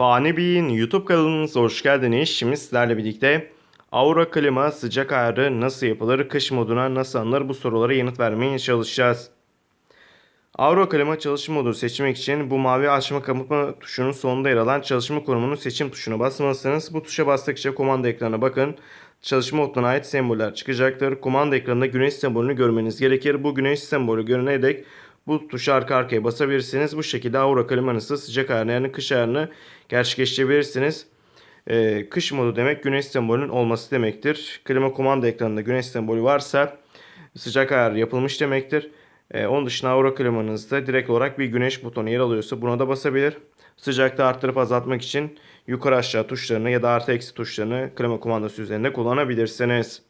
Fani Bey'in YouTube kanalımıza hoş geldiniz. Şimdi sizlerle birlikte Aura klima sıcak ayarı nasıl yapılır, kış moduna nasıl alınır bu sorulara yanıt vermeye çalışacağız. Aura klima çalışma modu seçmek için bu mavi açma kapatma tuşunun sonunda yer alan çalışma konumunun seçim tuşuna basmalısınız. Bu tuşa bastıkça kumanda ekranına bakın. Çalışma moduna ait semboller çıkacaktır. Kumanda ekranında güneş sembolünü görmeniz gerekir. Bu güneş sembolü görene dek bu tuşa arka arkaya basabilirsiniz. Bu şekilde Aura klimanızı sıcak ayarını yani kış ayarını gerçekleştirebilirsiniz. Ee, kış modu demek güneş sembolünün olması demektir. Klima kumanda ekranında güneş sembolü varsa sıcak ayar yapılmış demektir. Ee, onun dışında Aura klimanızda direkt olarak bir güneş butonu yer alıyorsa buna da basabilir. Sıcaklığı arttırıp azaltmak için yukarı aşağı tuşlarını ya da artı eksi tuşlarını klima kumandası üzerinde kullanabilirsiniz.